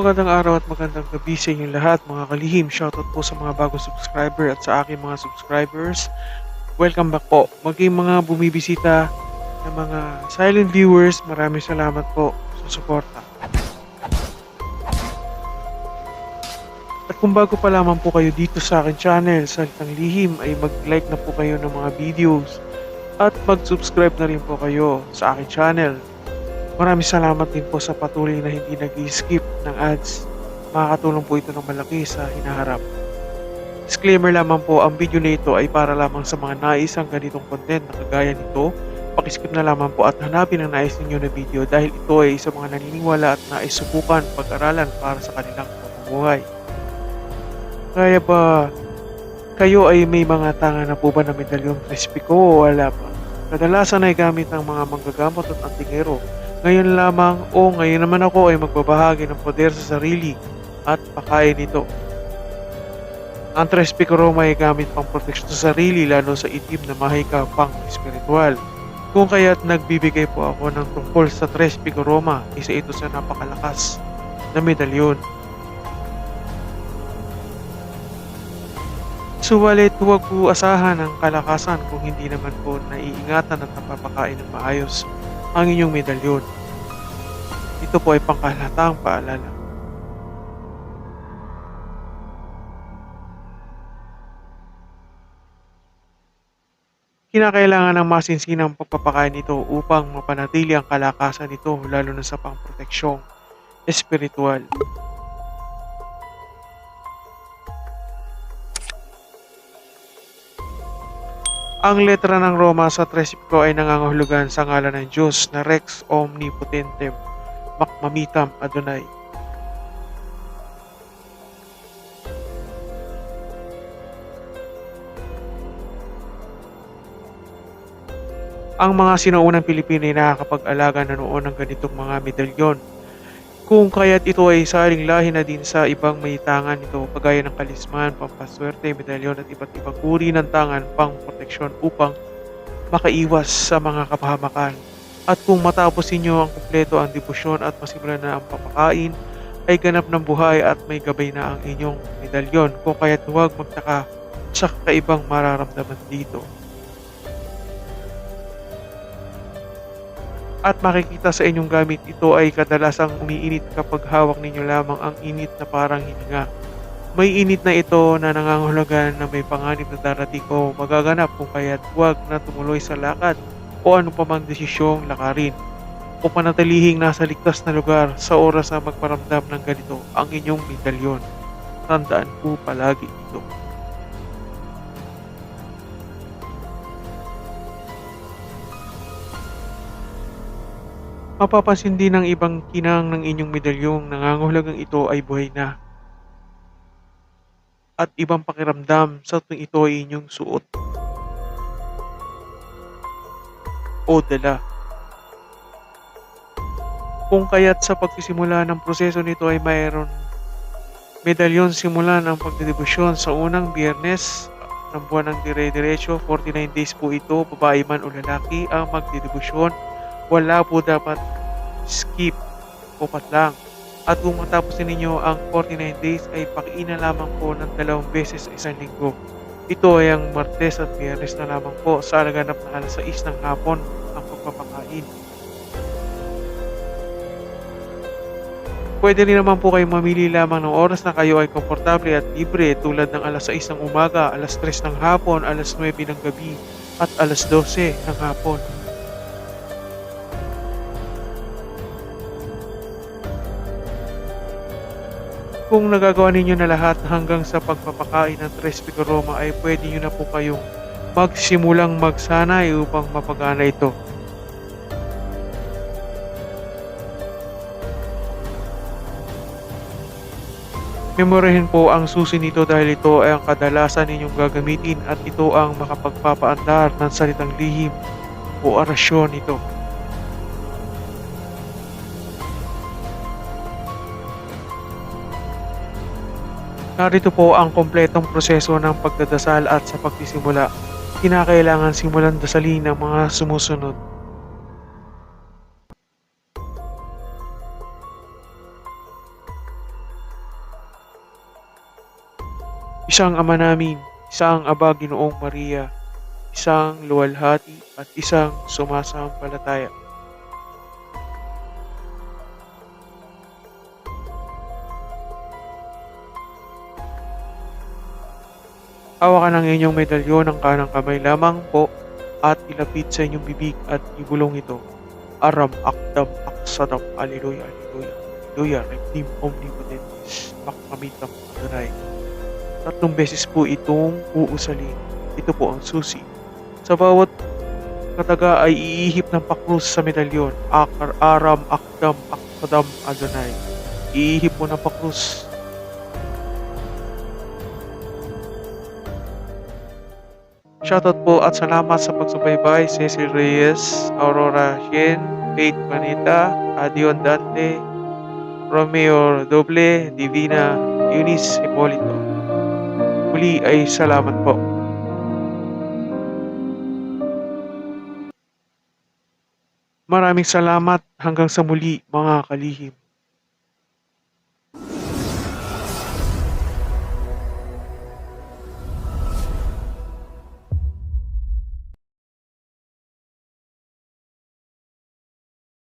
Magandang araw at magandang gabi sa inyong lahat mga kalihim. Shoutout po sa mga bagong subscriber at sa aking mga subscribers. Welcome back po. Maging mga bumibisita na mga silent viewers, maraming salamat po sa suporta. At kung bago pa lamang po kayo dito sa akin channel, Salitang Lihim, ay mag-like na po kayo ng mga videos at mag-subscribe na rin po kayo sa akin channel Maraming salamat din po sa patuloy na hindi nag skip ng ads. Makakatulong po ito ng malaki sa hinaharap. Disclaimer lamang po, ang video na ito ay para lamang sa mga nais ang ganitong content na kagaya nito. Pakiskip na lamang po at hanapin ang nais ninyo na video dahil ito ay sa mga naniniwala at nais subukan pag-aralan para sa kanilang pamumuhay. Kaya ba kayo ay may mga tanga na po ba na medalyong Trespico o wala pa? Kadalasan ay gamit ng mga manggagamot at antingero ngayon lamang o ngayon naman ako ay magbabahagi ng poder sa sarili at pakain ito. Ang tres picoroma ay gamit pang proteksyon sa sarili lalo sa itim na mahika pang espiritual. Kung kaya't nagbibigay po ako ng tungkol sa tres picoroma, isa ito sa napakalakas na medalyon. Subalit huwag po asahan ang kalakasan kung hindi naman po naiingatan at napapakain ng maayos ang inyong medalyon. Ito po ay pangkalatang paalala. Kinakailangan ng masinsinang pagpapakain nito upang mapanatili ang kalakasan nito lalo na sa pangproteksyong espiritual. Ang letra ng Roma sa Tresipco ay nangangahulugan sa ngalan ng Diyos na Rex Omnipotentem, Makmamitam Adonai. Ang mga sinuunang Pilipino ay nakakapag-alaga na noon ng ganitong mga medalyon kung kaya't ito ay saling lahi na din sa ibang may tangan nito kagaya ng kalisman, pampaswerte, medalyon at iba't ibang uri ng tangan pang proteksyon upang makaiwas sa mga kapahamakan. At kung matapos ninyo ang kumpleto ang debosyon at masimulan na ang papakain, ay ganap ng buhay at may gabay na ang inyong medalyon. Kung kaya't huwag magtaka sa kakaibang mararamdaman dito. At makikita sa inyong gamit ito ay kadalasang umiinit kapag hawak ninyo lamang ang init na parang hininga. May init na ito na nangangahulugan na may panganib na darating o magaganap kung kaya't huwag na tumuloy sa lakad o ano pa mang desisyong lakarin o panatilihing nasa ligtas na lugar sa oras na magparamdam ng ganito ang inyong medalyon. Tandaan po palagi ito. Mapapansin din ng ibang kinang ng inyong medalyong nangangahulugang ito ay buhay na. At ibang pakiramdam sa tuwing ito ay inyong suot. O dala. Kung kaya't sa pagsisimula ng proseso nito ay mayroon medalyon simula ng pagdedebosyon sa unang biyernes ng buwan ng dire-diretso, 49 days po ito, babae man o lalaki ang magdedebosyon wala po dapat skip o patlang. At kung matapos ninyo ang 49 days ay pakiina lamang po ng dalawang beses sa isang linggo. Ito ay ang Martes at Biyernes na lamang po sa alaganap na alas 6 ng hapon ang pagpapakain. Pwede rin naman po kayo mamili lamang ng oras na kayo ay komportable at libre tulad ng alas 6 ng umaga, alas 3 ng hapon, alas 9 ng gabi at alas 12 ng hapon. Kung nagagawa ninyo na lahat hanggang sa pagpapakain ng Tres Roma ay pwede nyo na po kayong magsimulang magsanay upang mapagana ito. Memorihin po ang susi nito dahil ito ay ang kadalasan ninyong gagamitin at ito ang makapagpapaandar ng salitang lihim o orasyon nito. Narito po ang kompletong proseso ng pagdadasal at sa pagsisimula. Kinakailangan simulan dasalin ang mga sumusunod. Isang ama namin, isang aba ginoong Maria, isang luwalhati at isang sumasampalataya. Hawakan ang inyong medalyon ng kanang kamay lamang po at ilapit sa inyong bibig at ibulong ito. Aram akdam aksadam aleluya aleluya aleluya regnim omnipotentis makmamitam Adonai. Tatlong beses po itong uusalin. Ito po ang susi. Sa bawat kataga ay iihip ng pakrus sa medalyon. Akar aram akdam aksadam Adonai. Iihip mo ng pakrus Shoutout po at salamat sa pagsubaybay Cecil Reyes, Aurora Shen, Faith Manita, Adion Dante, Romeo Doble, Divina, Eunice Hipolito. Muli ay salamat po. Maraming salamat hanggang sa muli mga kalihim.